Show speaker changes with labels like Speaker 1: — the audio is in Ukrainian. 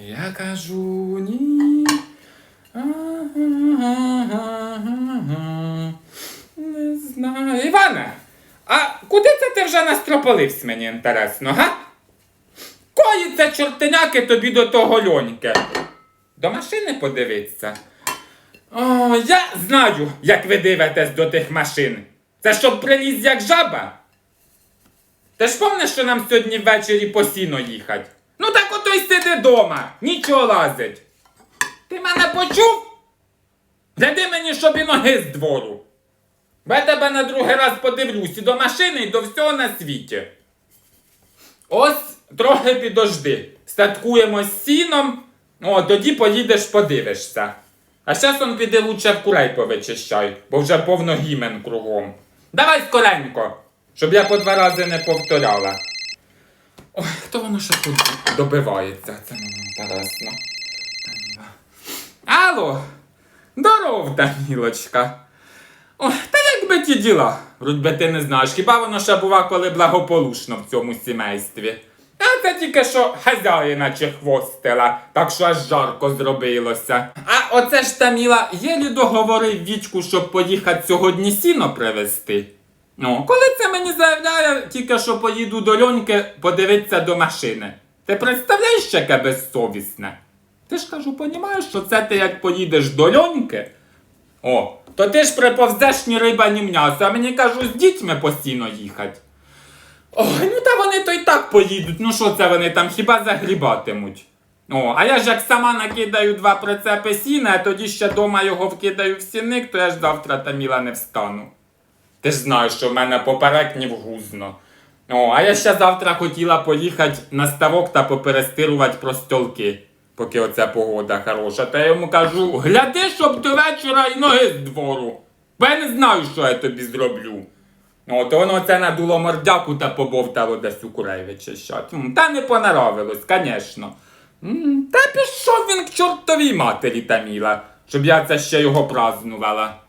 Speaker 1: Я кажу ні. Не знаю. Іване, а куди це ти вже настропалився, мені інтересно, га? Кої це чортеняки тобі до того льоньки? До машини подивитися. О, я знаю, як ви дивитесь до тих машин. Це щоб приліз як жаба. Ти ж помниш, що нам сьогодні ввечері по сіно їхать? Так ото й сиди дома, нічого лазить. Ти мене почув? Гляди мені, щоб і ноги з двору. Я тебе на другий раз подивлюсь і до машини, і до всього на світі. Ось трохи підожди. Статкуємо з сіном, о, тоді поїдеш подивишся. А щас он піде лучше в курей повичищай, бо вже повно гімен кругом. Давай скоренько, щоб я по два рази не повторяла. Хто воно ще тут добивається? Це мені інтересно. Алло, здоров, Данілочка. Ой, та як би ті діла? Вроді би ти не знаєш, хіба воно ще бува, коли благополучно в цьому сімействі. А це тільки що хазяїна чехвостила, так що аж жарко зробилося. А оце ж Таміла єлі договорив Вічку, щоб поїхати сьогодні сіно привезти. Ну, коли це мені заявляє, тільки що поїду до льоньки подивитися до машини. Ти представляєш, яке безсовісне? Ти ж кажу, понімаєш, що це ти як поїдеш до льоньки? О, то ти ж приповзеш ні риба, ні м'ясо, а мені кажу, з дітьми постійно їхати. Ой, ну та вони то й так поїдуть. Ну що це вони там хіба загрібатимуть? О, а я ж як сама накидаю два прицепи сіна, а тоді ще дома його вкидаю в сіник, то я ж завтра таміла не встану. Ти ж знаєш, що в мене поперек ні вгузно. О, а я ще завтра хотіла поїхати на ставок та поперестирувати простьолки, поки оця погода хороша. Та я йому кажу, гляди, щоб до вечора й ноги з двору. Бо я не знаю, що я тобі зроблю. Ну, то воно це надуло мордяку та побовтало десь у курей вичищать. Та не понравилось, звісно. Та пішов він к чортовій матері Таміла, щоб я це ще його празнувала.